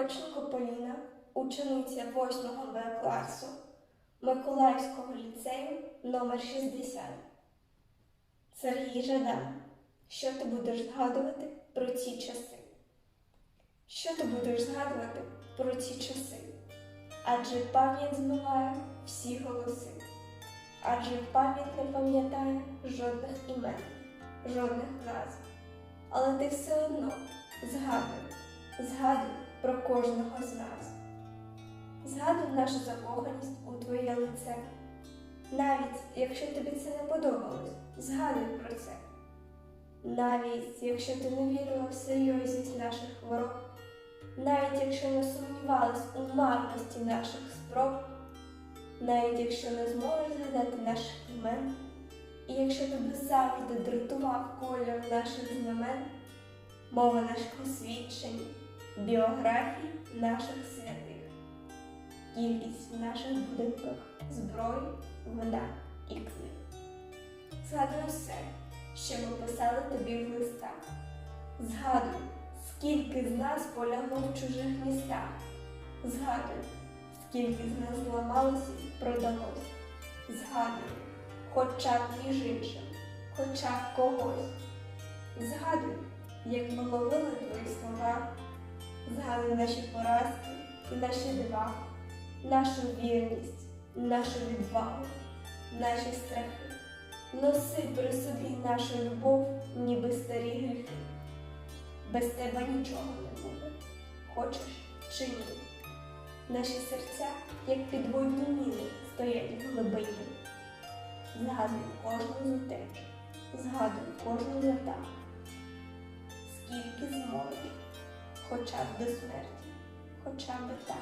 Прокоченко Поліна, учениця 8 В класу Миколаївського ліцею номер 60. Сергій Жадан. Що ти будеш згадувати про ці часи? Що ти будеш згадувати про ці часи? Адже пам'ять змиває всі голоси, адже пам'ять не пам'ятає жодних імен, жодних назв. Але ти все одно згадуй, згадуй про кожного з нас. Згадуй нашу закоханість у твоє лице. Навіть якщо тобі це не подобалось, згадуй про це. Навіть якщо ти не вірила в серйозність наших хвороб, навіть якщо не сумнівалась у марності наших спроб, навіть якщо не зможеш згадати наших імен, і якщо тебе завжди дратував кольор наших знамен, мова наших освідчень, біографій наших святих, кількість в наших будинках, зброї, вода і книг. Згадуй все, що ми писали тобі в листах. Згадуй, скільки з нас полягло в чужих містах. Згадуй, скільки з нас зламалося і продалось. Згадуй, хоча б між іншим, хоча б когось. Згадуй, як ми ловили твої слова, згадуй наші поразки і наші дива, нашу вірність, нашу відвагу, наші страхи. Носи при собі нашу любов, ніби старі гріхи. Без тебе нічого не буде, хочеш чи ні. Наші серця, як підводні міни, стоять в глибині. Згадуй кожну зутечу, згадуй кожну затах. Скільки зможеш, хоча б до смерті, хоча б так.